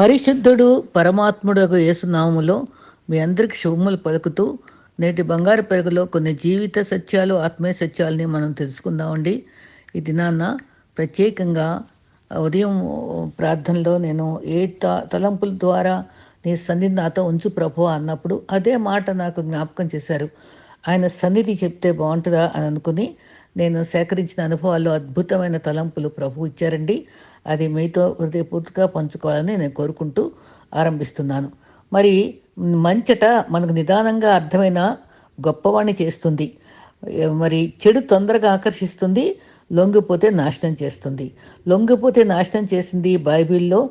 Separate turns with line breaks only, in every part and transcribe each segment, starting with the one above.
పరిశుద్ధుడు పరమాత్ముడు యేసునామములో మీ అందరికి శుభములు పలుకుతూ నేటి బంగారు పెరుగులో కొన్ని జీవిత సత్యాలు ఆత్మీయ సత్యాలని మనం తెలుసుకుందామండి. ఈ దినాన్న ప్రత్యేకంగా ఉదయం ప్రార్థనలో నేను ఏ త తలంపుల ద్వారా నీ సన్నిధి నాతో ఉంచు ప్రభు అన్నప్పుడు అదే మాట నాకు జ్ఞాపకం చేశారు. ఆయన సన్నిధి చెప్తే బాగుంటుందా అని అనుకుని నేను సేకరించిన అనుభవాల్లో అద్భుతమైన తలంపులు ప్రభు ఇచ్చారండి. అది మీతో హృదయపూర్తిగా పంచుకోవాలని నేను కోరుకుంటూ ఆరంభిస్తున్నాను. మరి మంచట మనకు నిదానంగా అర్థమైన గొప్పవాణ్ణి చేస్తుంది. మరి చెడు తొందరగా ఆకర్షిస్తుంది లొంగిపోతే నాశనం చేస్తుంది. లొంగిపోతే నాశనం చేసింది బైబిల్లో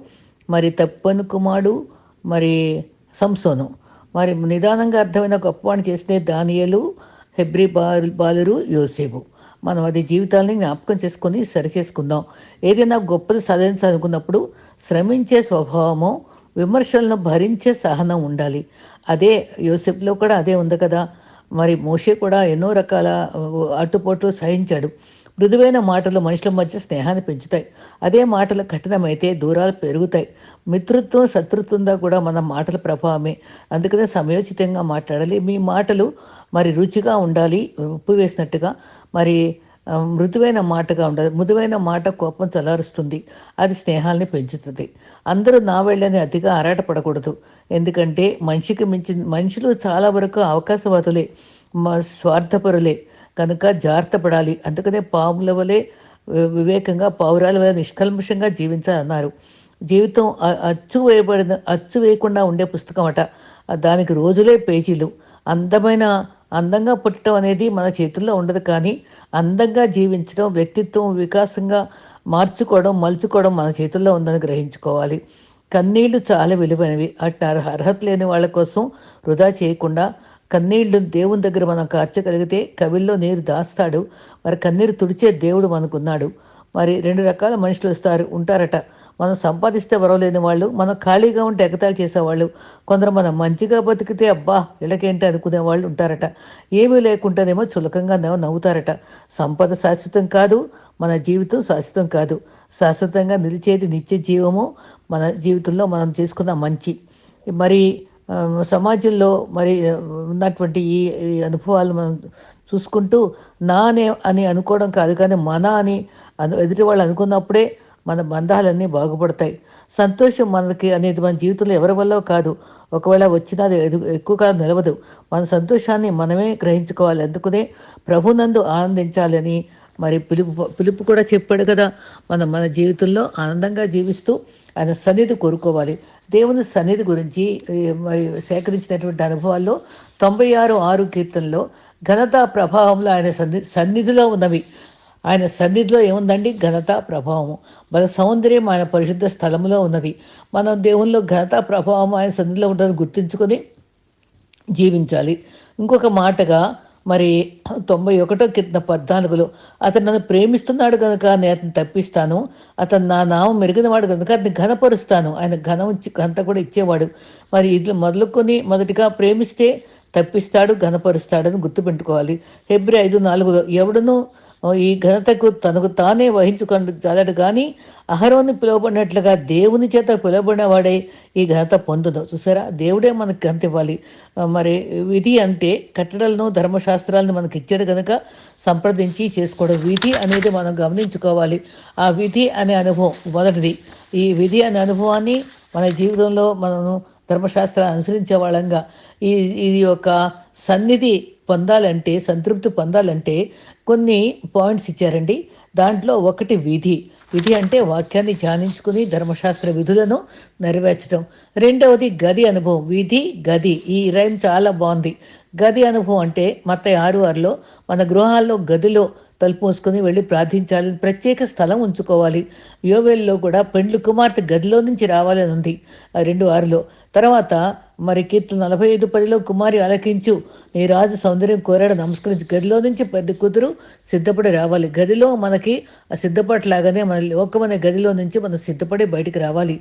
మరి తప్పను కుమారుడు మరి సంసోను. మరి నిదానంగా అర్థమైన గొప్పవాణి చేస్తే దానియలు హెబ్రి బాలు బాలురు యోసేపు. మనం అది జీవితాన్ని జ్ఞాపకం చేసుకొని సరి చేసుకుందాం. ఏదైనా గొప్పది సాధించాలనుకున్నప్పుడు శ్రమించే స్వభావము విమర్శలను భరించే సహనం ఉండాలి. అదే యోసెఫ్లో కూడా అదే ఉంది కదా. మరి మోషే కూడా ఎన్నో రకాల అటుపోట్లు సహించాడు. మృదువైన మాటలు మనుషుల మధ్య స్నేహాన్ని పెంచుతాయి. అదే మాటలు కఠినమైతే దూరాలు పెరుగుతాయి. మిత్రుత్వం శత్రుత్వంగా కూడా మన మాటల ప్రభావమే. అందుకనే సమయోచితంగా మాట్లాడాలి. మీ మాటలు మరి రుచిగా ఉండాలి ఉప్పు వేసినట్టుగా. మరి మృదువైన మాటగా ఉండాలి మృదువైన మాట కోపం చలారుస్తుంది అది స్నేహాల్ని పెంచుతుంది. అందరూ నా వెళ్ళని అతిగా ఆరాటపడకూడదు ఎందుకంటే మనిషికి మించి మనుషులు చాలా వరకు అవకాశవాదులే స్వార్థపరులే. కనుక జాగ్రత్త పడాలి. అందుకనే పాముల వలె వివేకంగా పౌరాల వలె నిష్కల్మషంగా జీవించాలన్నారు. జీవితం అచ్చు వేయబడిన అచ్చు వేయకుండా ఉండే పుస్తకం అట దానికి రోజులే పేజీలు. అందమైన అందంగా పుట్టడం అనేది మన చేతుల్లో ఉండదు కానీ అందంగా జీవించడం వ్యక్తిత్వం వికాసంగా మార్చుకోవడం మలుచుకోవడం మన చేతుల్లో ఉందని గ్రహించుకోవాలి. కన్నీళ్ళు చాలా విలువైనవి. అట్ అర్హత లేని వాళ్ళ కోసం వృధా చేయకుండా కన్నీళ్ళు దేవుని దగ్గర మనం కార్చగలిగితే కవిల్లో నీరు దాస్తాడు. మరి కన్నీరు తుడిచే దేవుడు మనకున్నాడు. మరి రెండు రకాల మనుషులు వస్తారు ఉంటారట. మనం సంపాదిస్తే వరవలేని వాళ్ళు మనం ఖాళీగా ఉంటే ఎగతాళి చేసేవాళ్ళు. కొందరు మనం మంచిగా బతికితే అబ్బా ఇళ్ళకేంటి అనుకునే వాళ్ళు ఉంటారట. ఏమీ లేకుండానేమో చులకంగా నవ్వుతారట. సంపద శాశ్వతం కాదు మన జీవితం శాశ్వతం కాదు. శాశ్వతంగా నిలిచేది నిత్య జీవము మన జీవితంలో మనం చేసుకున్న మంచి. మరి సమాజంలో మరి ఉన్నటువంటి ఈ అనుభవాలు మనం చూసుకుంటూ నానే అని అనుకోవడం కాదు కానీ మన అని అను ఎదుటి వాళ్ళు అనుకున్నప్పుడే మన బంధాలన్నీ బాగుపడతాయి. సంతోషం మనకి అనేది మన జీవితంలో ఎవరి వల్ల కాదు. ఒకవేళ వచ్చినా అది ఎక్కువ కాలం నిలవదు. మన సంతోషాన్ని మనమే గ్రహించుకోవాలి. అందుకునే ప్రభునందు ఆనందించాలని మరి పిలుపు పిలుపు కూడా చెప్పాడు కదా. మనం మన జీవితంలో ఆనందంగా జీవిస్తూ ఆయన సన్నిధి కోరుకోవాలి. దేవుని సన్నిధి గురించి సేకరించినటువంటి అనుభవాల్లో తొంభై ఆరు ఆరు కీర్తనలో ఘనత ప్రభావంలో ఆయన సన్ని సన్నిధిలో ఉన్నవి. ఆయన సన్నిధిలో ఏముందండి? ఘనత ప్రభావము. మన సౌందర్యం ఆయన పరిశుద్ధ స్థలంలో ఉన్నది. మనం దేవుల్లో ఘనత ప్రభావం ఆయన సన్నిధిలో ఉంటుందని గుర్తించుకొని జీవించాలి. ఇంకొక మాటగా మరి తొంభై ఒకటో కింద పద్నాలుగులో అతను నన్ను ప్రేమిస్తున్నాడు కనుక నేను అతను తప్పిస్తాను. అతను నా నామం మెరుగినవాడు కనుక అతను ఘనపరుస్తాను. ఆయన ఘనం ఘనత కూడా ఇచ్చేవాడు. మరి ఇది మొదలుకొని మొదటిగా ప్రేమిస్తే తప్పిస్తాడు ఘనపరుస్తాడని గుర్తుపెట్టుకోవాలి. ఫిబ్రవరి ఐదు నాలుగులో ఎవడను ఈ ఘనతకు తనకు తానే వహించుకొని చాలడు కానీ అహరోని పిలువబడినట్లుగా దేవుని చేత పిలువబడినవాడే ఈ ఘనత పొందును. చూసారా? దేవుడే మనకు ఘనత ఇవ్వాలి. మరి విధి అంటే కట్టడలను ధర్మశాస్త్రాలను మనకి ఇచ్చాడు కనుక సంప్రదించి చేసుకోవడం. విధి అనేది మనం గమనించుకోవాలి. ఆ విధి అనే అనుభవం మొదటిది. ఈ విధి అనే అనుభవాన్ని మన జీవితంలో మనము ధర్మశాస్త్రాన్ని అనుసరించే వాళ్ళంగా ఈ ఇది ఒక సన్నిధి పొందాలంటే సంతృప్తి పొందాలంటే కొన్ని పాయింట్స్ ఇచ్చారండి. దాంట్లో ఒకటి విధి. విధి అంటే వాక్యాన్ని ధ్యానించుకుని ధర్మశాస్త్ర విధులను నెరవేర్చడం రెండవది గది అనుభవం. విధి గది. ఈ రైమ్ చాలా బాగుంది. గది అనుభవం అంటే మత ఆరు ఆరులో మన గృహాల్లో గదిలో తలుపు మూసుకొని వెళ్ళి ప్రార్థించాలి. ప్రత్యేక స్థలం ఉంచుకోవాలి. యోవేల్లో కూడా పెండ్లు కుమార్తె గదిలో నుంచి రావాలని ఉంది. ఆ రెండు ఆరులో. తర్వాత మరి కీర్తన నలభై ఐదు పదిలో కుమారి అలకించు నీ రాజు సౌందర్యం కోరాడు నమస్కరించి గదిలో నుంచి పెద్ద కూతురు సిద్ధపడి రావాలి. గదిలో మనకి సిద్ధపడలాగానే మన లోకమనే గదిలో నుంచి మనం సిద్ధపడి బయటికి రావాలి.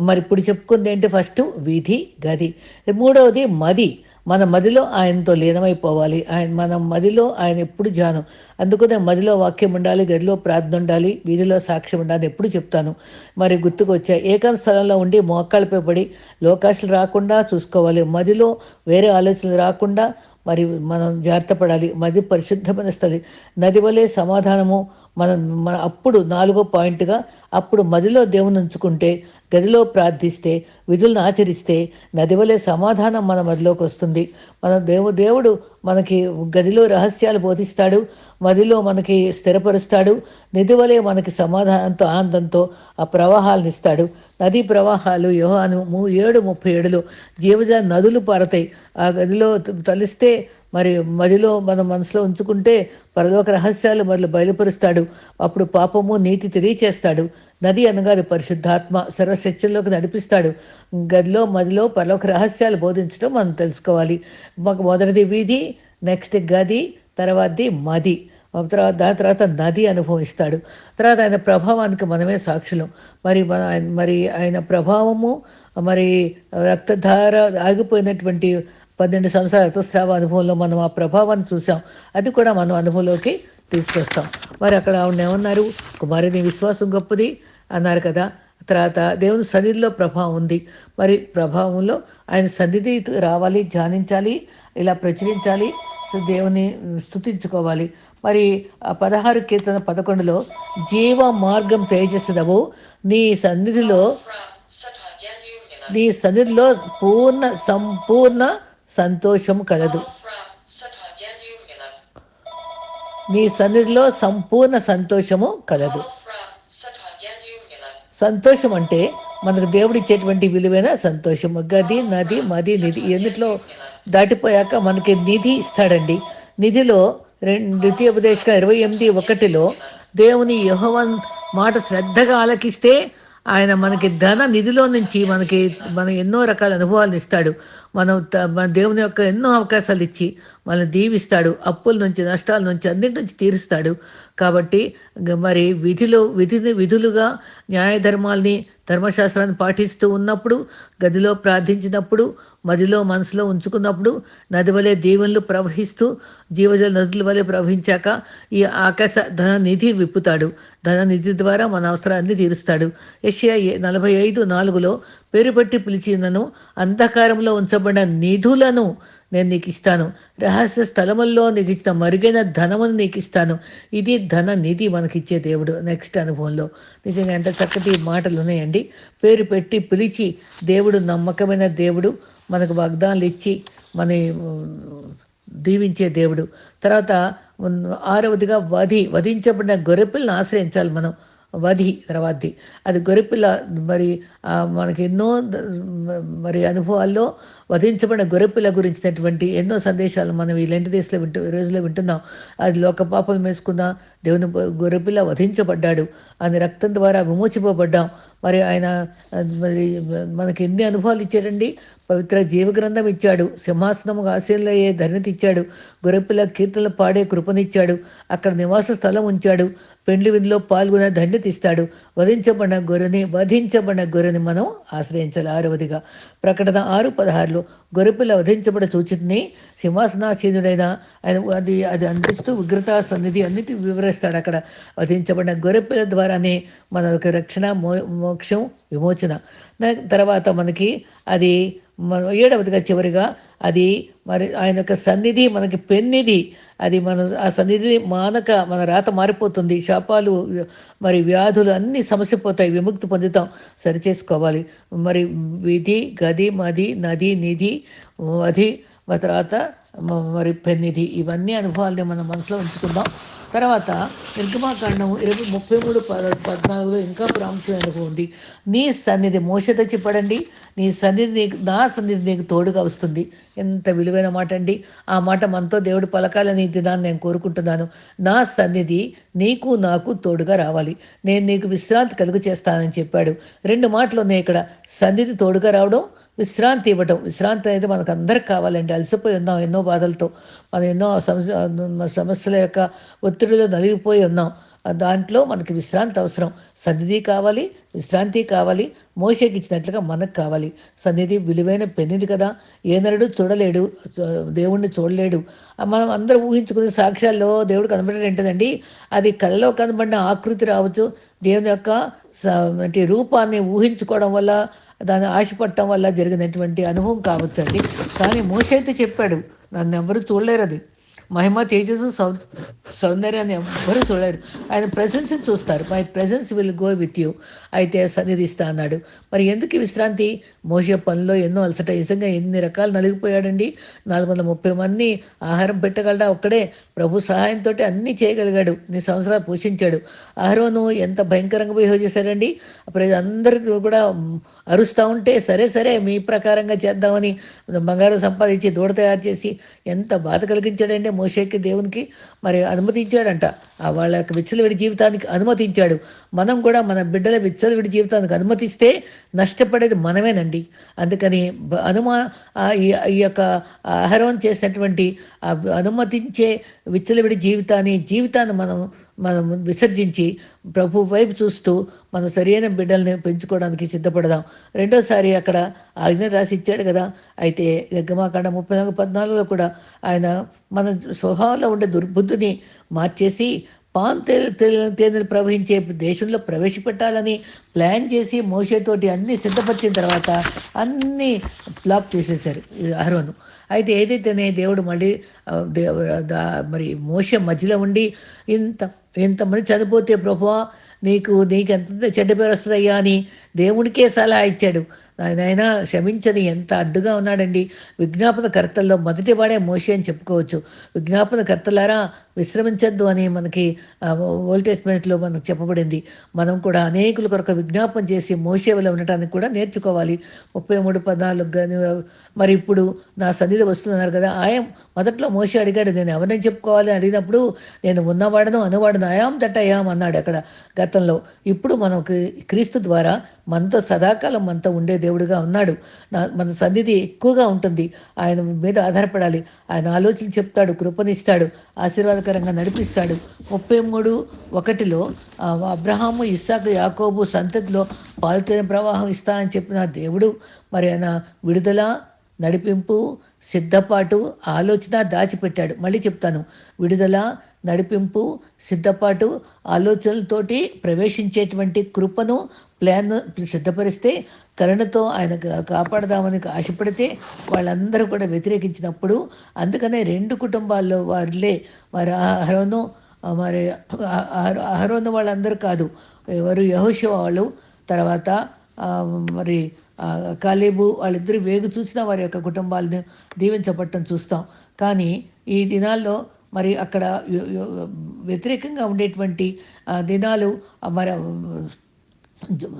మరి ఇప్పుడు చెప్పుకుంది ఏంటి ఫస్ట్? విధి గది. మూడవది మది. మన మదిలో ఆయనతో లీనమైపోవాలి. ఆయన మన మదిలో ఆయన ఎప్పుడు ధ్యానం అందుకనే మదిలో వాక్యం ఉండాలి గదిలో ప్రార్థన ఉండాలి వీధిలో సాక్ష్యం ఉండాలి ఎప్పుడు చెప్తాను. మరి గుర్తుకు వచ్చాయి ఏకాంత స్థలంలో ఉండి మోకాళ్ళపై పడి లోకాశలు రాకుండా చూసుకోవాలి. మదిలో వేరే ఆలోచనలు రాకుండా మరి మనం జాగ్రత్త పడాలి. మది పరిశుద్ధమైన స్థలి. నది వలె సమాధానము మనం మన అప్పుడు నాలుగో పాయింట్గా అప్పుడు మదిలో దేవుని ఉంచుకుంటే గదిలో ప్రార్థిస్తే విధులను ఆచరిస్తే నది వలె సమాధానం మన మదిలోకి వస్తుంది. మన దేవు దేవుడు మనకి గదిలో రహస్యాలు బోధిస్తాడు మదిలో మనకి స్థిరపరుస్తాడు నిధివలే మనకి సమాధానంతో ఆనందంతో ఆ ప్రవాహాలను ఇస్తాడు. నదీ ప్రవాహాలు యోహాను ఏడు ముప్పై ఏడులో జీవజ నదులు పారతాయి. ఆ గదిలో తలిస్తే మరి మదిలో మన మనసులో ఉంచుకుంటే పరలోక రహస్యాలు మరియు బయలుపరుస్తాడు. అప్పుడు పాపము నీతి తెలియచేస్తాడు. నది అనగా అది పరిశుద్ధాత్మ సర్వశక్తుల్లోకి నడిపిస్తాడు. గదిలో మదిలో పరలోక రహస్యాలు బోధించడం మనం తెలుసుకోవాలి. మాకు మొదటిది వీధి నెక్స్ట్ గది తర్వాతది మది. తర్వాత దాని తర్వాత నది అనుభవిస్తాడు. తర్వాత ఆయన ప్రభావానికి మనమే సాక్షులం. మరి మన మరి ఆయన ప్రభావము మరి రక్తధార ఆగిపోయినటువంటి పన్నెండు సంవత్సరాల రక్తస్రావ అనుభవంలో మనం ఆ ప్రభావాన్ని చూసాం. అది కూడా మనం అనుభవంలోకి తీసుకొస్తాం. మరి అక్కడ ఆవిడ ఏమన్నారు? కుమారుని నీ విశ్వాసం గొప్పది అన్నారు కదా. తర్వాత దేవుని సన్నిధిలో ప్రభావం ఉంది. మరి ప్రభావంలో ఆయన సన్నిధి రావాలి ధ్యానించాలి ఇలా ప్రచురించాలి దేవుని స్థుతించుకోవాలి మరి ఆ పదహారు కీర్తన పదకొండులో జీవ మార్గం తేజస్సుదవు నీ సన్నిధిలో నీ సన్నిధిలో పూర్ణ సంపూర్ణ సంతోషం కలదు. నీ సన్నిధిలో సంపూర్ణ సంతోషము కలదు. సంతోషం అంటే మనకు దేవుడు ఇచ్చేటువంటి విలువైన సంతోషము. గది నది మది నిధి ఎన్నిట్లో దాటిపోయాక మనకి నిధి ఇస్తాడండి. నిధిలో రెండు ద్వితీయోపదేశం ఇరవై ఎనిమిది ఒకటిలో దేవుని యహోవన్ మాట శ్రద్ధగా ఆలకిస్తే ఆయన మనకి ధన నిధిలో నుంచి మనకి మన ఎన్నో రకాల అనుభవాలను ఇస్తాడు. మనం మన దేవుని యొక్క ఎన్నో అవకాశాలు ఇచ్చి మనల్ని దీవిస్తాడు అప్పుల నుంచి నష్టాల నుంచి అన్నింటి నుంచి తీరుస్తాడు. కాబట్టి మరి విధిలో విధిని విధులుగా న్యాయధర్మాల్ని ధర్మశాస్త్రాన్ని పాటిస్తూ ఉన్నప్పుడు గదిలో ప్రార్థించినప్పుడు మదిలో మనసులో ఉంచుకున్నప్పుడు నది వలె దీవెనలు ప్రవహిస్తూ జీవజల నదుల వలె ప్రవహించాక ఈ ఆకాశ ధన నిధి విప్పుతాడు. ధన నిధి ద్వారా మన అవసరాన్ని తీరుస్తాడు. ఏషియా నలభై ఐదు నాలుగులో పేరు పెట్టి పిలిచినను అంధకారంలో ఉంచబడిన నిధులను నేను నీకు ఇస్తాను రహస్య స్థలముల్లో నీకు ఇచ్చిన మరుగైన ధనమును నీకు ఇస్తాను ఇది ధన నిధి మనకిచ్చే దేవుడు. నెక్స్ట్ అనుభవంలో. నిజంగా ఎంత చక్కటి మాటలు ఉన్నాయండి. పేరు పెట్టి పిలిచి దేవుడు నమ్మకమైన దేవుడు. మనకు వాగ్దానాలు ఇచ్చి మన దీవించే దేవుడు. తర్వాత ఆరవదిగా వధి వధించబడిన గొర్రెపిల్ని ఆశ్రయించాలి మనం. వధి తర్వాతది అది గొరిపిల్ల మరి మనకి ఎన్నో మరి అనుభవాల్లో వధించబడిన గొరిపిల్ల గురించినటువంటి ఎన్నో సందేశాలు మనం ఈ లెంటి దేశంలో వింటు ఈ రోజులో వింటున్నాం. అది లోక పాపలు వేసుకున్న దేవుని గొరిపిల్ల వధించబడ్డాడు. ఆయన రక్తం ద్వారా విమోచింపబడ్డాం. మరి ఆయన మరి మనకి ఎన్ని అనుభవాలు ఇచ్చాడండి పవిత్ర జీవగ్రంథం ఇచ్చాడు. సింహాసనము ఆశయంలో అయ్యే ఇచ్చాడు గొర్రెపిల్ల కీర్తనలు పాడే కృపనిచ్చాడు. అక్కడ నివాస స్థలం ఉంచాడు. పెండ్లి విధిలో పాల్గొనే ధన్యత ఇస్తాడు. వధించబడిన గొర్రెని వధించబడిన గొర్రెని మనం ఆశ్రయించాలి. ఆరవదిగా. ప్రకటన ఆరు పదహారులో గొర్రెపిల్ల వధించబడ సూచితని సింహాసనాసీనుడైన ఆయన అది అది అందిస్తూ ఉగ్రతా సన్నిధి అన్నిటి వివరిస్తాడు. అక్కడ వధించబడిన గొర్రెపిల్ల ద్వారానే మన యొక్క రక్షణ మో మోక్షం విమోచన. తర్వాత మనకి అది ఏడవదిగా చివరిగా అది మరి ఆయన యొక్క సన్నిధి మనకి పెన్నిధి. అది మన ఆ సన్నిధి మానక మన రాత మారిపోతుంది. శాపాలు మరి వ్యాధులు అన్నీ సమస్య పోతాయి విముక్తి పొందుతాం. సరిచేసుకోవాలి మరి విధి గది మది నది నిధి అది తర్వాత మరి పెన్నిధి. ఇవన్నీ అనుభవాలని మన మనసులో ఉంచుకుందాం. తర్వాత నిర్గమాకాండం ఇరవై ముప్పై మూడు పద పద్నాలుగులో ఇంకా ప్రాముఖ్యమైన ఉంది నీ సన్నిధి మోసత చెప్పడండి నీ సన్నిధి నీకు నా సన్నిధి నీకు తోడుగా వస్తుంది. ఎంత విలువైన మాట అండి. ఆ మాట మనతో దేవుడు పలకాలని దినాన్ని నేను కోరుకుంటున్నాను. నా సన్నిధి నీకు నాకు తోడుగా రావాలి. నేను నీకు విశ్రాంతి కలుగు చేస్తానని చెప్పాడు. రెండు మాటలు ఉన్నాయి ఇక్కడ. సన్నిధి తోడుగా రావడం విశ్రాంతి ఇవ్వడం విశ్రాంతి అనేది మనకు అందరికి కావాలండి. అలసిపోయి ఉన్నాం ఎన్నో బాధలతో. మనం ఎన్నో సమస్య సమస్యల యొక్క ఒత్తిడిలో నలిగిపోయి ఉన్నాం. దాంట్లో మనకి విశ్రాంతి అవసరం. సన్నిధి కావాలి విశ్రాంతి కావాలి మోషకి ఇచ్చినట్లుగా మనకు కావాలి. సన్నిధి విలువైన పెన్నిది కదా. ఏనరుడు చూడలేడు దేవుణ్ణి చూడలేడు. మనం అందరూ ఊహించుకునే సాక్ష్యాల్లో దేవుడు కనబడడం ఏంటండి అది కళ్ళలో కనబడిన ఆకృతి రావచ్చు. దేవుని యొక్క స- అంటే రూపాన్ని ఊహించుకోవడం వల్ల దాన్ని ఆశపడటం వల్ల జరిగినటువంటి అనుభవం కావచ్చు అండి కానీ మోసైతే చెప్పాడు నన్ను ఎవరు చూడలేరు అది మహిమ తేజస్సు సౌ సౌందర్యాన్ని ఎవ్వరూ చూడరు ఆయన ప్రెజెన్స్ని చూస్తారు. My presence will go with you అయితే సన్నిధిస్తా అన్నాడు. మరి ఎందుకు విశ్రాంతి? మోసే పనిలో ఎన్నో అలసట. నిజంగా ఎన్ని రకాలు నలిగిపోయాడండి. నాలుగు వందల ముప్పై మంది ఆహారం పెట్టగలడా? ఒక్కడే ప్రభు సహాయంతో అన్నీ చేయగలిగాడు. నీ సంవత్సరాలు పోషించాడు. ఆహారం ఎంత భయంకరంగా బిహేవ్ చేశాడండి. అందరికీ కూడా అరుస్తూ ఉంటే సరే సరే మీ ప్రకారంగా చేద్దామని బంగారం సంపాదించి దూడ తయారు చేసి ఎంత బాధ కలిగించాడంటే మోషేకి దేవునికి? మరి అనుమతించాడంట. వాళ్ళ యొక్క విచ్చలవిడి జీవితానికి అనుమతించాడు. మనం కూడా మన బిడ్డల విచ్చలవిడి జీవితానికి అనుమతిస్తే నష్టపడేది మనమేనండి. అందుకని అనుమా ఆ ఈ ఈ యొక్క ఆహారం చేసినటువంటి అనుమతించే విచ్చలవిడి జీవితాన్ని జీవితాన్ని మనం మనం విసర్జించి ప్రభు వైపు చూస్తూ మనం సరైన బిడ్డల్ని పెంచుకోవడానికి సిద్ధపడదాం. రెండోసారి అక్కడ ఆజ్ఞ రాసి ఇచ్చాడు కదా. అయితే నిర్గమాకాండ ముప్పై నాలుగు పద్నాలుగులో కూడా ఆయన మన స్వభావంలో ఉండే దుర్బుద్ధిని మార్చేసి పాన్ తేనె తేనెలు ప్రవహించే దేశంలో ప్రవేశపెట్టాలని ప్లాన్ చేసి మోసేతోటి అన్ని సిద్ధపరిచిన తర్వాత అన్నీ ఫ్లాప్ చేసేసారు ఈ అహరోను. అయితే ఏదైతేనే దేవుడు మళ్ళీ మరి మోస మధ్యలో ఉండి ఇంత ఇంతమంది చనిపోతే ప్రభా నీకు నీకు ఎంత చెడ్డ పేరు వస్తుందయ్యా అని దేవుడికే సలహా ఇచ్చాడు. ఆయన క్షమించని ఎంత అడ్డుగా ఉన్నాడండి. విజ్ఞాపన కర్తల్లో మొదటి వాడే అని చెప్పుకోవచ్చు. విజ్ఞాపన కర్తలారా విశ్రమించద్దు అని మనకి ఓల్టేజ్ టెస్ట్మెంట్లో మనకు చెప్పబడింది. మనం కూడా అనేకుల కొరకు విజ్ఞాపన చేసి మోసేవలో ఉండటానికి కూడా నేర్చుకోవాలి. ముప్పై మూడు పద్నాలుగు కానీ మరి ఇప్పుడు నా సన్నిధి వస్తున్నారు కదా ఆయం మొదట్లో మోసే అడిగాడు నేను ఎవరిని చెప్పుకోవాలి? అని అడిగినప్పుడు నేను ఉన్నవాడను అనువాడను I am that I am అన్నాడు అక్కడ గతంలో. ఇప్పుడు మనకు క్రీస్తు ద్వారా మనతో సదాకాలం మనతో ఉండేది దేవుడుగా ఉన్నాడు. నా మన సన్నిధి ఎక్కువగా ఉంటుంది. ఆయన మీద ఆధారపడాలి. ఆయన ఆలోచన చెప్తాడు కృపనిస్తాడు ఆశీర్వాదకరంగా నడిపిస్తాడు. ముప్పై మూడు ఒకటిలో అబ్రహాము ఇస్సాకు యాకోబు సంతతిలో పాలుతైన ప్రవాహం ఇస్తా అని చెప్పిన దేవుడు మరి ఆయన విడుదల నడిపింపు సిద్ధపాటు ఆలోచన దాచిపెట్టాడు. మళ్ళీ చెప్తాను. విడుదల నడిపింపు సిద్ధపాటు ఆలోచనలతోటి ప్రవేశించేటువంటి కృపను ప్లాన్ సిద్ధపరిస్తే కరుణతో ఆయన కాపాడదామని ఆశపడితే వాళ్ళందరూ కూడా వ్యతిరేకించినప్పుడు అందుకనే రెండు కుటుంబాల్లో వారిలే మరి అహరోను మరి అహరోను వాళ్ళందరూ కాదు. ఎవరు యహోషువ వాళ్ళు తర్వాత మరి కాలేబు వాళ్ళిద్దరు వేగు చూసినా వారి యొక్క కుటుంబాలను దీవించబట్టం చూస్తాం. కానీ ఈ దినాల్లో మరి అక్కడ వ్యతిరేకంగా ఉండేటువంటి దినాలు మరి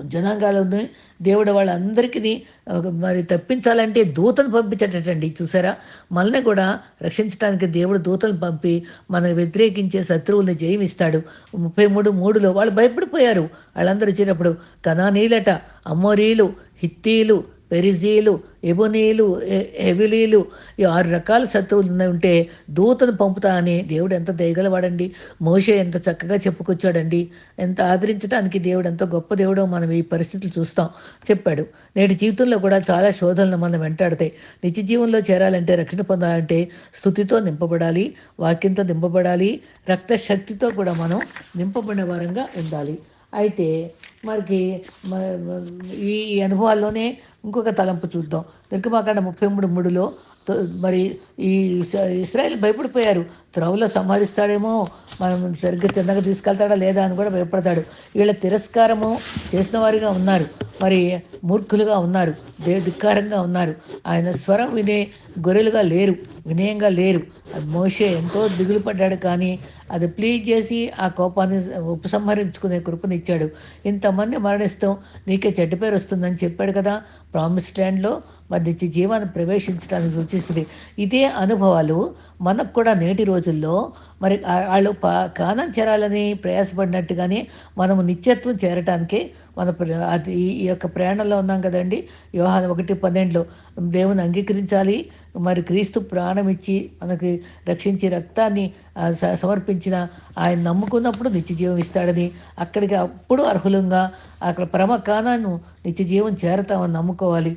జనాంగాలను దేవుడు వాళ్ళందరికీ మరి తప్పించాలంటే దూతను పంపించటండి చూసారా? మనల్ని కూడా రక్షించడానికి దేవుడు దూతను పంపి మన వ్యతిరేకించే శత్రువుల్ని జయమిస్తాడు. ముప్పై మూడు మూడులో వాళ్ళు భయపడిపోయారు. వాళ్ళందరూ వచ్చినప్పుడు కణానీలట అమ్మోరీలు హిత్తీలు పెరిజీలు ఎబునీలు ఎవిలీలు ఈ ఆరు రకాల శత్రువులు ఉంటే దూతను పంపుతా అని దేవుడు ఎంత దయగలవాడండి. మోషే ఎంత చక్కగా చెప్పుకొచ్చాడండి. ఎంత ఆదరించడానికి దేవుడు ఎంత గొప్ప దేవుడో మనం ఈ పరిస్థితులు చూస్తాం. చెప్పాడు. నేటి జీవితంలో కూడా చాలా శోధనలు మనం వెంటాడతాయి. నిత్య జీవంలో చేరాలంటే రక్షణ పొందాలంటే స్థుతితో నింపబడాలి వాక్యంతో నింపబడాలి రక్త శక్తితో కూడా మనం నింపబడిన వారంగా ఉండాలి. అయితే మనకి ఈ అనుభవాల్లోనే ఇంకొక తలంపు చూద్దాం. నిర్గమాకాండ ముప్పై మూడు మూడులో మరి ఈ ఇస్రాయల్ భయపడిపోయారు. త్రవలో సంహరిస్తాడేమో మనం సరిగ్గా తిన్నగా తీసుకెళ్తాడా లేదా అని కూడా భయపడతాడు. వీళ్ళ తిరస్కారము చేసిన వారిగా ఉన్నారు. మరి మూర్ఖులుగా ఉన్నారు. దే ధిక్కారంగా ఉన్నారు. ఆయన స్వరం వినే గొర్రెలుగా లేరు. వినయంగా లేరు. మోషే ఎంతో దిగులు పడ్డాడు కానీ అది ప్లీడ్ చేసి ఆ కోపాన్ని ఉపసంహరించుకునే కృపనిచ్చాడు ఇంతమంది మరణిస్తాం నీకే చెడ్డ పేరు వస్తుందని చెప్పాడు కదా. ప్రామిస్ ల్యాండ్లో మరి నిత్య జీవాన్ని ప్రవేశించడానికి సూచిస్తుంది. ఇదే అనుభవాలు మనకు కూడా నేటి రోజుల్లో మరి వాళ్ళు పా కానం చేరాలని ప్రయాసపడినట్టుగానే మనము నిత్యత్వం చేరటానికే మన ప్ర- అది ఈ యొక్క ప్రయాణంలో ఉన్నాం కదండి. వివాహం ఒకటి పన్నెండులో దేవుని అంగీకరించాలి మరి క్రీస్తు ప్రాణం ఇచ్చి మనకి రక్షించి రక్తాన్ని స- సమర్పించిన ఆయన నమ్ముకున్నప్పుడు నిత్య జీవం ఇస్తాడని అక్కడికి అప్పుడు అర్హులంగా అక్కడ పరమ కానాను నిత్య జీవం చేరతామని నమ్ముకోవాలి.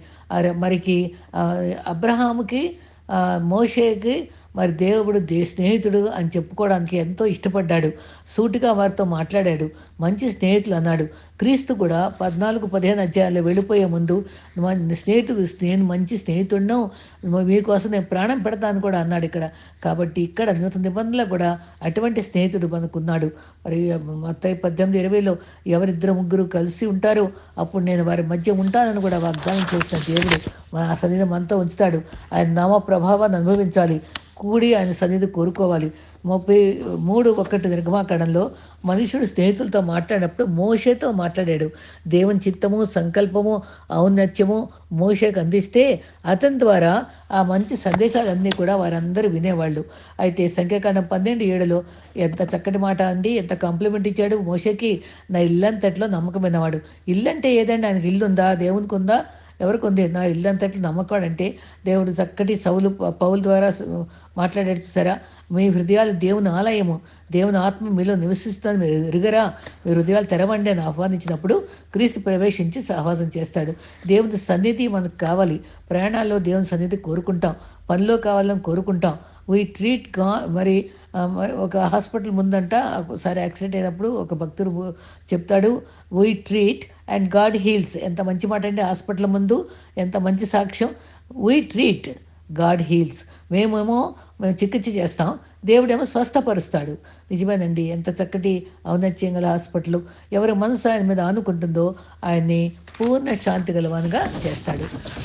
మరికి అబ్రహాముకి మోషేకి మరి దేవుడు దే స్నేహితుడు అని చెప్పుకోవడానికి ఎంతో ఇష్టపడ్డాడు. సూటిగా వారితో మాట్లాడాడు. మంచి స్నేహితులు అన్నాడు. క్రీస్తు కూడా పద్నాలుగు పదిహేను అధ్యాయాలు వెళ్ళిపోయే ముందు స్నేహితుడు నేను మంచి స్నేహితుడిను మీకోసం నేను ప్రాణం పెడతాను కూడా అన్నాడు ఇక్కడ. కాబట్టి ఇక్కడ నూతన నిబంధనలో కూడా అటువంటి స్నేహితుడు మనకున్నాడు. మరి మొత్తం పద్దెనిమిది ఇరవైలో ఎవరిద్దరు ముగ్గురు కలిసి ఉంటారో అప్పుడు నేను వారి మధ్య ఉంటానని కూడా వాగ్దానం చేసిన దేవుడు మన ఆ సన్నిధి మనతో ఉంచుతాడు. ఆయన నామ ప్రభావాన్ని అనుభవించాలి. కూడి ఆయన సన్నిధి కోరుకోవాలి. ముప్పై మూడు ఒకటి నిర్గమాకరణంలో మనుషుడు స్నేహితులతో మాట్లాడినప్పుడు మోషేతో మాట్లాడాడు. దేవుని చిత్తము సంకల్పము ఔన్నత్యము మోషేకు అందిస్తే అతని ద్వారా ఆ మంచి సందేశాలన్నీ కూడా వారందరూ వినేవాళ్ళు. అయితే సంఖ్యాకాండం పన్నెండు ఏడులో ఎంత చక్కటి మాట అండి ఎంత కాంప్లిమెంట్ ఇచ్చాడు మోషేకి. నా ఇల్లంతట్లో నమ్మకమైనవాడు ఇల్లంటే ఏదండి? ఆయనకి ఇల్లు ఉందా దేవునికి ఉందా? ఎవరికి ఉంది? నా నమ్మకం నమ్మకాడంటే దేవుడు చక్కటి సౌలు పౌల ద్వారా మాట్లాడాడు చూసారా? మీ హృదయాలు దేవుని ఆలయము దేవుని ఆత్మ మీలో నివసిస్తుందని మీరు ఎరుగరా? మీ హృదయాలు తెరవండి అని ఆహ్వానించినప్పుడు క్రీస్తు ప్రవేశించి సహవాసం చేస్తాడు. దేవుని సన్నిధి మనకు కావాలి. ప్రయాణాల్లో దేవుని సన్నిధి కోరుకుంటాం. పనిలో కావాలని కోరుకుంటాం. వీ ట్రీట్గా మరి మరి ఒక హాస్పిటల్ ముందంట ఒకసారి యాక్సిడెంట్ అయినప్పుడు ఒక భక్తుడు చెప్తాడు we treat and God heals ఎంత మంచి మాట అంటే హాస్పిటల్ ముందు ఎంత మంచి సాక్ష్యం. వీ ట్రీట్ గాడ్ హీల్స్ మేమేమో మేము చికిత్స చేస్తాం. దేవుడేమో స్వస్థపరుస్తాడు. నిజమేనండి. ఎంత చక్కటి ఔన్నత్యం గల హాస్పిటల్. ఎవరి మనసు ఆయన మీద ఆనుకుంటుందో ఆయన్ని పూర్ణ శాంతి గలవానిగా చేస్తాడు.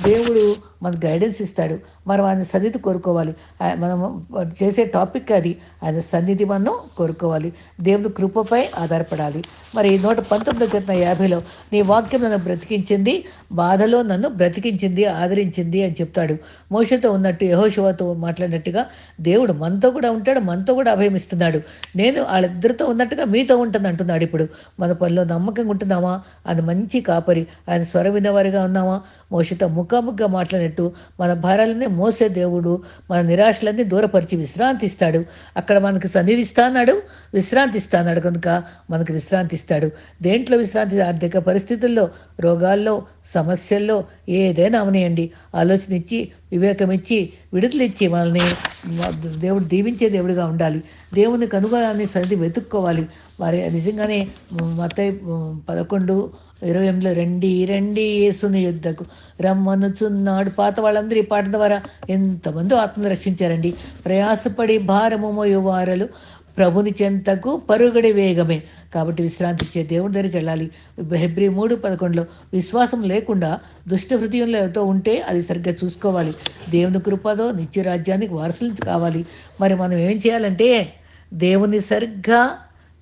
దేవుడు మనకు గైడెన్స్ ఇస్తాడు. మనం ఆయన సన్నిధి కోరుకోవాలి. మనం చేసే టాపిక్ అది. ఆయన సన్నిధి మనం కోరుకోవాలి. దేవుని కృపపై ఆధారపడాలి. మరి నూట పంతొమ్మిది క్రితం యాభైలో నీ వాక్యం నన్ను బ్రతికించింది బాధలో నన్ను బ్రతికించింది ఆదరించింది అని చెప్తాడు. మోషతో ఉన్నట్టు యహోశివతో మాట్లాడినట్టుగా దేవుడు మనతో కూడా ఉంటాడు మనతో కూడా అభయమిస్తున్నాడు నేను వాళ్ళిద్దరితో ఉన్నట్టుగా మీతో ఉంటుంది అంటున్నాడు ఇప్పుడు. మన పనిలో నమ్మకంగా ఉంటున్నామా? అది మంచి కాపరి. ఆయన స్వర వినవారిగా ఉన్నామా? మోషతో ముఖాముఖిగా మాట్లాడినట్టు మన భారాలనే మోసే దేవుడు మన నిరాశలన్నీ దూరపరిచి విశ్రాంతి ఇస్తాడు అక్కడ మనకు సన్నిధి ఇస్తాడు విశ్రాంతి ఇస్తాన్నాడు కనుక మనకు విశ్రాంతి ఇస్తాడు దేంట్లో విశ్రాంతి? ఆర్థిక పరిస్థితుల్లో రోగాల్లో సమస్యల్లో ఏదైనా అవనియండి. ఆలోచన ఇచ్చి వివేకం ఇచ్చి విడుదలిచ్చి మనల్ని దేవుడు దీవించే దేవుడిగా ఉండాలి. దేవుని కనుగొనాలని సరిది వెతుక్కోవాలి. మరి నిజంగానే మత పదకొండు ఇరవై ఎనిమిదిలో రండి రండి యేసుని యుద్ధకు రమ్మనుచున్నాడు పాత వాళ్ళందరూ ఈ పాట ద్వారా. ఎంతమంది ఆత్మను రక్షించారండి. ప్రయాసపడి భారము మోయువారలు ప్రభుని చెంతకు పరుగడి వేగమే. కాబట్టి విశ్రాంతి ఇచ్చే దేవుని దగ్గరికి వెళ్ళాలి. హెబ్రి మూడు పదకొండులో విశ్వాసం లేకుండా దుష్ట హృదయంలో ఉంటే అది సరిగ్గా చూసుకోవాలి. దేవుని కృపదో నిత్య రాజ్యానికి వారసులు కావాలి. మరి మనం ఏం చేయాలంటే దేవుని సరిగ్గా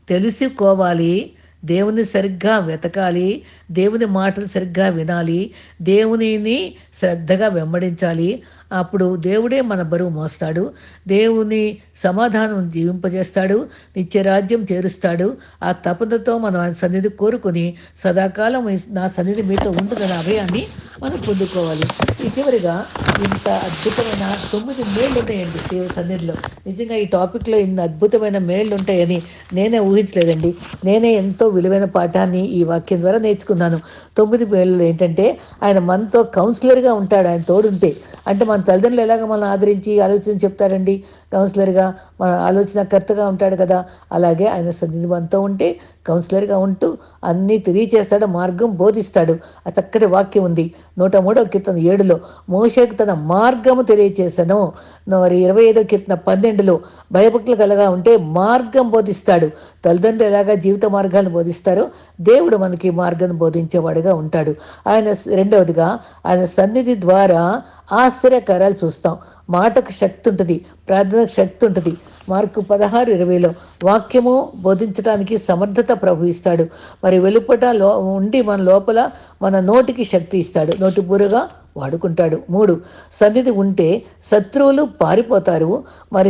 తెలుసుకోవాలి. దేవుని సరిగ్గా వెతకాలి. దేవుని మాటలు సరిగ్గా వినాలి. దేవునిని శ్రద్ధగా వెంబడించాలి. అప్పుడు దేవుడే మన బరువు మోస్తాడు. దేవుని సమాధానం జీవింపజేస్తాడు. నిత్య రాజ్యం చేరుస్తాడు. ఆ తపనతో మనం ఆయన సన్నిధి కోరుకొని సదాకాలం నా సన్నిధి మీతో ఉంటుందన్న అభయాన్ని మనం పొందుకోవాలి. ఈ చివరిగా ఇంత అద్భుతమైన తొమ్మిది మేళ్ళు ఉన్నాయండి దేవుడి సన్నిధిలో. నిజంగా ఈ టాపిక్లో ఇన్ని అద్భుతమైన మేళ్ళు ఉంటాయని నేనే ఊహించలేదండి. నేనే ఎంతో విలువైన పాఠాన్ని ఈ వాక్యం ద్వారా నేర్చుకున్నాను. తొమ్మిది మేళ్ళు ఏంటంటే ఆయన మనతో కౌన్సిలర్గా ఉంటాడు ఆయన తోడుంటే. అంటే మన తల్లిదండ్రులు ఎలాగ మనం ఆదరించి ఆలోచన చెప్తారండి? కౌన్సిలర్గా మన ఆలోచనకర్తగా ఉంటాడు కదా? అలాగే ఆయన సన్నిధి మనతో ఉంటే కౌన్సిలర్గా ఉంటూ అన్నీ తెలియచేస్తాడు మార్గం బోధిస్తాడు. ఆ చక్కటి వాక్యం ఉంది. నూట మూడో కీర్తన ఏడులో మోషకు తన మార్గము తెలియచేసను. మరి ఇరవై ఐదో కీర్తన పన్నెండులో భయభక్తులు కలగా ఉంటే మార్గం బోధిస్తాడు. తల్లిదండ్రులు ఎలాగా జీవిత మార్గాన్ని బోధిస్తారో దేవుడు మనకి మార్గం బోధించేవాడుగా ఉంటాడు. ఆయన రెండవదిగా ఆయన సన్నిధి ద్వారా ఆశ్చర్యకరాలు చూస్తాం. మాటకు శక్తి ఉంటుంది ప్రార్థనకు శక్తి ఉంటుంది. మార్కు పదహారు ఇరవైలో వాక్యము బోధించడానికి సమర్థత ప్రభు ఇస్తాడు. మరి వెలుపట లో ఉండి మన లోపల మన నోటికి శక్తి ఇస్తాడు. నోటి బూరగా వాడుకుంటాడు. మూడు సన్నిధి ఉంటే శత్రువులు పారిపోతారు. మరి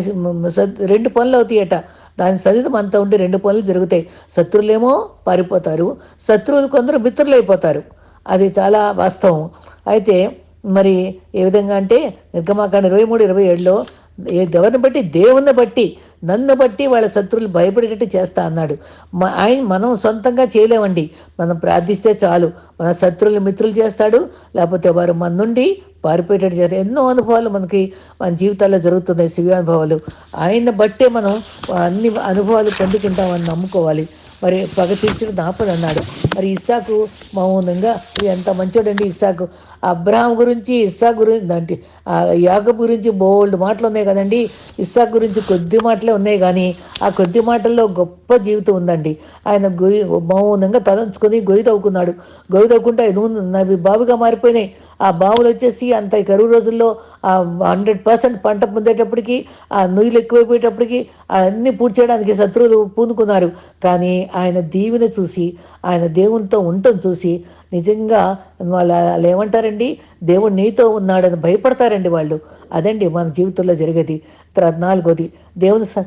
రెండు పనులు అవుతాయట దాని సన్నిధి మనతో ఉంటే రెండు పనులు జరుగుతాయి. శత్రువులేమో పారిపోతారు. శత్రువులు కొందరు మిత్రులు అయిపోతారు అది చాలా వాస్తవం. అయితే మరి ఏ విధంగా అంటే నిర్గమాకాండ ఇరవై మూడు ఇరవై ఏడులో ఏ ఎవరిని బట్టి దేవుని బట్టి నన్ను బట్టి వాళ్ళ శత్రువులు భయపడేటట్టు చేస్తా అన్నాడు. మ- ఆయన మనం సొంతంగా చేయలేమండి. మనం ప్రార్థిస్తే చాలు. మన శత్రువులు మిత్రులు చేస్తాడు. లేకపోతే వారు మన నుండి పారిపోయేటట్టు చేస్తారు. ఎన్నో అనుభవాలు మనకి మన జీవితాల్లో జరుగుతున్నాయి శివ అనుభవాలు. ఆయన బట్టే మనం అన్ని అనుభవాలు పొందుకుంటామని నమ్ముకోవాలి. మరి పగ తీర్చిన నాపదు అన్నాడు. మరి ఇస్సాకు మౌనంగా ఎంత మంచోడండి ఇస్సాకు. అబ్రహాం గురించి ఇస్సా గురించి అంటే ఆ యాగబ్ గురించి బోల్డ్ మాటలు ఉన్నాయి కదండి. ఇస్సాక్ గురించి కొద్ది మాటలే ఉన్నాయి కానీ ఆ కొద్ది మాటల్లో గొప్ప జీవితం ఉందండి. ఆయన గొయ్యి మౌనంగా తలంచుకొని గొయ్యి తవ్వుకున్నాడు. గొయ్యి తవ్వుకుంటే నూనె నవి బావిగా మారిపోయినాయి. ఆ బావులు వచ్చేసి అంత కరువు రోజుల్లో ఆ హండ్రెడ్ పర్సెంట్ పంట పొందేటప్పటికి ఆ నుయ్యలు ఎక్కువైపోయేటప్పటికి అన్నీ పూడ్చేయడానికి శత్రువులు పూనుకున్నారు. కానీ ఆయన దీవెన చూసి ఆయన దేవునితో ఉండటం చూసి నిజంగా వాళ్ళు వాళ్ళు ఏమంటారండి దేవుడు నీతో ఉన్నాడని భయపడతారండి వాళ్ళు. అదండి మన జీవితంలో జరిగేది. తర్వాత నాలుగోది దేవుని స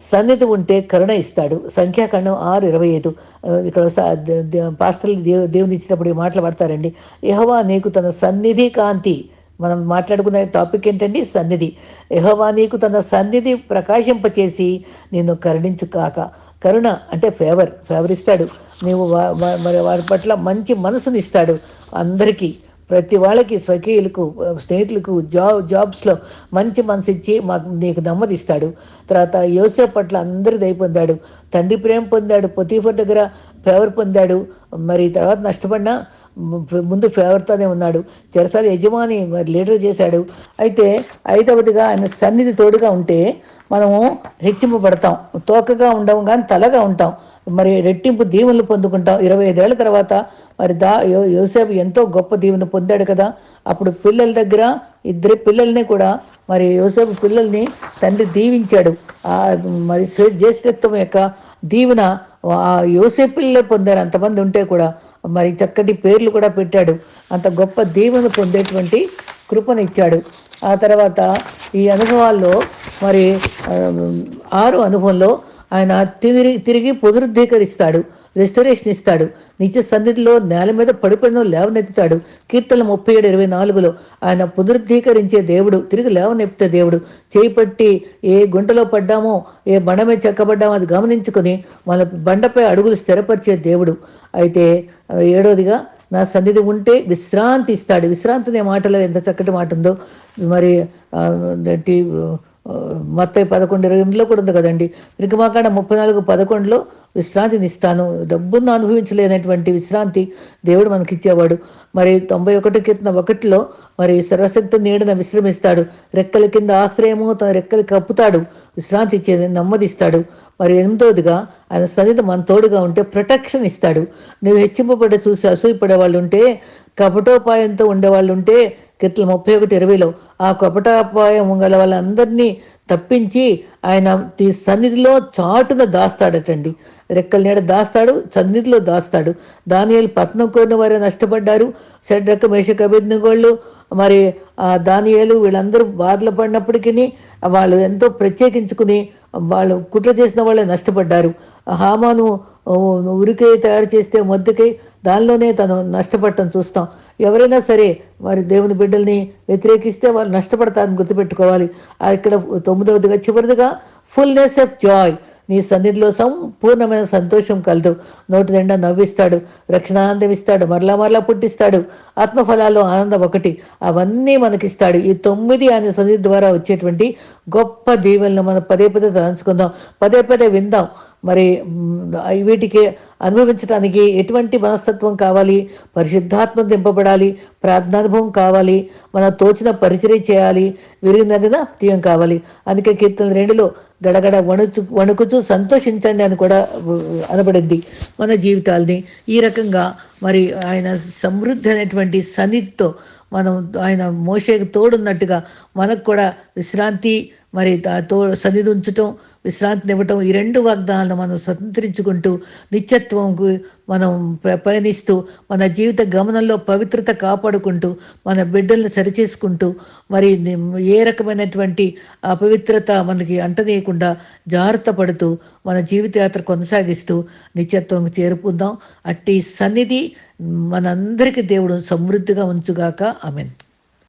సన్నిధి ఉంటే కరుణ ఇస్తాడు. సంఖ్యాకాండం ఆరు ఇరవై ఐదు. ఇక్కడ స- పాస్టర్లు దేవు దేవుని ఇచ్చినప్పుడు ఈ మాటలు పడతారండి. యహోవా నీకు తన సన్నిధి కాంతి. మనం మాట్లాడుకునే టాపిక్ ఏంటండి? సన్నిధి. యహోవా నీకు తన సన్నిధి ప్రకాశింపచేసి నిన్ను కరుణించు కాక. కరుణ అంటే ఫేవర్ ఫేవర్ ఇస్తాడు. నీవు మరి వారి పట్ల మంచి మనసుని ఇస్తాడు అందరికీ. ప్రతి వాళ్ళకి స్వకీయులకు స్నేహితులకు జాబ్ జాబ్స్లో మంచి మనసు ఇచ్చి మాకు నీకు నెమ్మదిస్తాడు తర్వాత యోసేపు పట్ల అందరి దయ పొందాడు. తండ్రి ప్రేమ పొందాడు. పొతీఫర్ దగ్గర ఫేవర్ పొందాడు. మరి తర్వాత నష్టపడినా ముందు ఫేవర్తోనే ఉన్నాడు. చెరసాల యజమాని మరి లీడర్ చేశాడు. అయితే ఐదవదిగా ఆయన సన్నిధి తోడుగా ఉంటే మనము హెచ్చింపబడతాం. తోకగా ఉండము కానీ తలగా ఉంటాం. మరి రెట్టింపు దీవెనలు పొందుకుంటాం. ఇరవై ఐదేళ్ళ తర్వాత మరి దా యో యోసేపు ఎంతో గొప్ప దీవెన పొందాడు కదా. అప్పుడు పిల్లల దగ్గర ఇద్దరి పిల్లల్ని కూడా మరి యోసేపు పిల్లల్ని తండ్రి దీవించాడు. ఆ మరి జ్యేష్ఠత్వం యొక్క దీవెన ఆ యోసేపు పిల్లలే పొందారు. అంతమంది ఉంటే కూడా మరి చక్కటి పేర్లు కూడా పెట్టాడు. అంత గొప్ప దీవెన పొందేటువంటి కృపనిచ్చాడు ఆ తర్వాత ఈ అనుభవాల్లో మరి ఆరు అనుభవంలో ఆయన తిరిగి తిరిగి పునరుద్ధీకరిస్తాడు రెస్టరేషన్ ఇస్తాడు నిత్య సన్నిధిలో నేల మీద పడిపోయిన లేవనెత్తుతాడు. కీర్తన ముప్పై ఏడు ఇరవై నాలుగులో ఆయన పునరుద్ధీకరించే దేవుడు తిరిగి లేవనెత్తే దేవుడు. చేయి పట్టి ఏ గుంటలో పడ్డామో ఏ బండ మీద చెక్కబడ్డామో అది గమనించుకొని మన బండపై అడుగులు స్థిరపరిచే దేవుడు. అయితే ఏడోదిగా నా సన్నిధి ఉంటే విశ్రాంతి ఇస్తాడు. విశ్రాంతి అనే మాటలో ఎంత చక్కటి మాట ఉందో మరి మత్తై పదకొండు ఇరవై ఎనిమిదిలో కూడా ఉంది కదండి. త్రికమాకాండ ముప్పై నాలుగు పదకొండులో విశ్రాంతిని ఇస్తాను. డబ్బును అనుభవించలేనటువంటి విశ్రాంతి దేవుడు మనకి ఇచ్చేవాడు మరి తొంభై ఒకటి కీర్తన ఒకటిలో మరి సర్వశక్తి నీడన విశ్రమిస్తాడు. రెక్కల కింద ఆశ్రయము తన రెక్కలు కప్పుతాడు. విశ్రాంతి ఇచ్చేది నెమ్మదిస్తాడు. మరి ఎనిమిదోదిగా ఆయన సన్నిధి మన తోడుగా ఉంటే ప్రొటెక్షన్ ఇస్తాడు. నువ్వు హెచ్చింపబడ్డ చూసి అసూయపడే వాళ్ళు ఉంటే కపటోపాయంతో ఉండేవాళ్ళు ఉంటే కీర్తన ముప్పై ఒకటి ఇరవైలో ఆ కపటాపాయం గల వాళ్ళందరినీ తప్పించి ఆయన తీ సన్నిధిలో చాటున దాస్తాడటండి. రెక్కల నీడ దాస్తాడు సన్నిధిలో దాస్తాడు. దానియలు పత్నం కోరిన వారు నష్టపడ్డారు. షడ్రక మేషక అభిజ్ఞగోళ్ళు మరి ఆ దానియేలు వీళ్ళందరూ బాధలు పడినప్పటికీ వాళ్ళు ఎంతో ప్రత్యేకించుకుని వాళ్ళు కుట్ర చేసిన వాళ్ళే నష్టపడ్డారు. హామాను ఉరికై తయారు చేస్తే మొద్దుకై దానిలోనే తను నష్టపడటం చూస్తాం. ఎవరైనా సరే మరి దేవుని బిడ్డల్ని వ్యతిరేకిస్తే వారు నష్టపడతారని గుర్తుపెట్టుకోవాలి. ఇక్కడ తొమ్మిదవదిగా చివరిదిగా ఫుల్నెస్ ఆఫ్ జాయ్ నీ సన్నిధిలో సంపూర్ణమైన సంతోషం కలదు. నోటి నిండా నవ్విస్తాడు రక్షణానందం ఇస్తాడు మరలా మరలా పుట్టిస్తాడు. ఆత్మఫలాల్లో ఆనందం ఒకటి. అవన్నీ మనకిస్తాడు. ఈ తొమ్మిది ఆయన సన్నిధి ద్వారా వచ్చేటువంటి గొప్ప దీవెలను మనం పదే పదే తలంచుకుందాం. పదే పదే విందాం. మరి వీటికి అనుభవించడానికి ఎటువంటి మనస్తత్వం కావాలి? పరిశుద్ధాత్మ దింపబడాలి ప్రార్థనానుభవం కావాలి మన తోచిన పరిచయం చేయాలి విరిగినగద తీయం కావాలి. అందుకే కీర్తన రెండులో గడగడ వణుచు వణుకుచు సంతోషించండి అని కూడా అనబడింది మన జీవితాల్ని. ఈ రకంగా మరి ఆయన సమృద్ధి అనేటువంటి సన్నిధితో మనం ఆయన మోషేకు తోడున్నట్టుగా మనకు కూడా విశ్రాంతి మరి తో సన్నిధి ఉంచటం విశ్రాంతిని ఇవ్వటం ఈ రెండు వాగ్దానాలను మనం స్వతంత్రించుకుంటూ నిత్యత్వంకు మనం ప- పయనిస్తూ మన జీవిత గమనంలో పవిత్రత కాపాడుకుంటూ మన బిడ్డలను సరిచేసుకుంటూ మరి ఏ రకమైనటువంటి అపవిత్రత మనకి అంటనీయకుండా జాగ్రత్త పడుతూ మన జీవితయాత్ర కొనసాగిస్తూ నిత్యత్వం చేరుకుందాం. అట్టి సన్నిధి మనందరికీ దేవుడు సమృద్ధిగా ఉంచుగాక. ఆమెను.